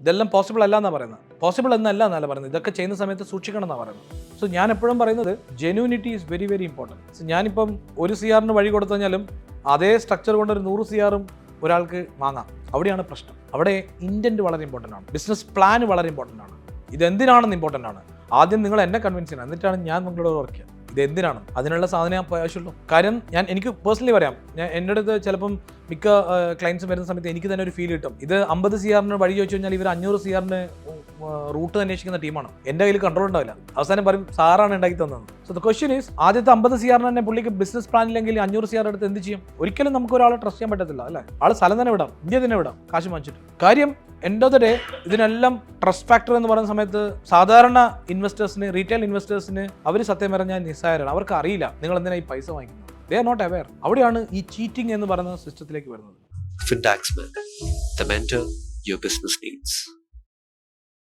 ഇതെല്ലാം പോസിബിൾ അല്ല എന്നാണ് പറയുന്നത്. പോസിബിൾ എന്നല്ല എന്നല്ല പറയുന്നത്. ഇതൊക്കെ ചെയ്യുന്ന സമയത്ത് സൂക്ഷിക്കണം എന്നാണ് പറയുന്നത്. സോ ഞാൻ എപ്പോഴും പറയുന്നത് genuinity is very very important so ഞാനിപ്പം ഒരു സി ആറിന് വഴി കൊടുത്തു കഴിഞ്ഞാലും അതേ സ്ട്രക്ചർ കൊണ്ട് ഒരു നൂറ് സി ആറും ഒരാൾക്ക് വാങ്ങാം. അവിടെയാണ് പ്രശ്നം. അവിടെ ഇന്റന്റ് വളരെ ഇമ്പോർട്ടന്റ് ആണ്. ബിസിനസ് പ്ലാൻ വളരെ ഇമ്പോർട്ടന്റ് ആണ്. ഇതെന്തിനാണെന്ന് ഇമ്പോർട്ടന്റ് ആണ്. ആദ്യം നിങ്ങൾ എന്നെ കൺവിൻസ് ചെയ്യണം. എന്നിട്ടാണ് ഞാൻ നിങ്ങളോട് വർക്ക് ചെയ്യുക ഇത് എന്തിനാണ്? അതിനുള്ള സാധനം ഞാൻ ആവശ്യമുള്ളൂ. കാര്യം ഞാൻ എനിക്ക് പേഴ്സണലി പറയാം. ഞാൻ എന്റെ അടുത്ത് ചിലപ്പം മിക്ക ക്ലയൻസും വരുന്ന സമയത്ത് എനിക്ക് തന്നെ ഒരു ഫീൽ കിട്ടും. ഇത് അമ്പത് സി ആറിന് വഴി ചോദിച്ചു കഴിഞ്ഞാൽ ഇവർ അഞ്ഞൂറ് സി ആറിന് റൂട്ട് അന്വേഷിക്കുന്ന ടീമാണ് എന്റെ കയ്യിൽ കൺട്രോൾ ഉണ്ടാവില്ല. അവസാനം പറയും സാറാണ് ഉണ്ടാക്കി തന്നത്. സോ ദ ക്വസ്റ്റ്യൻ ഈസ് ആദ്യത്തെ അമ്പത് സി ആറിന് തന്നെ പുള്ളിക്ക് ബിസിനസ് പ്ലാൻ ഇല്ലെങ്കിൽ അഞ്ഞൂറ് സി ആർ എടുത്ത് എന്ത് ചെയ്യും? ഒരിക്കലും നമുക്ക് ഒരാളെ ട്രസ്റ്റ് ചെയ്യാൻ പറ്റത്തില്ല അല്ലേ? ആൾ സ്ഥലം തന്നെ വിടാം ഇന്ത്യ തന്നെ വിടാം കാശ് വാങ്ങിച്ചിട്ട്. കാര്യം എൻഡ് ഓഫ് ദ ഡേ ഇതിനെല്ലാം ട്രസ്റ്റ് ഫാക്ടർ എന്ന് പറയുന്ന സമയത്ത് സാധാരണ ഇൻവെസ്റ്റേഴ്സിന് റീറ്റെയിൽ ഇൻവെസ്റ്റേഴ്സിന് അവർ സത്യം പറഞ്ഞാൽ നിസ്സാരമാണ് അവർക്ക് അറിയില്ല നിങ്ങൾ എന്തിനാ ഈ പൈസ വാങ്ങിക്കുന്നത്. ദേ ആർ നോട്ട് അവെയർ അവിടെയാണ് ഈ ചീറ്റിംഗ് എന്ന് പറയുന്ന സിസ്റ്റത്തിലേക്ക് വരുന്നത്. Your business needs.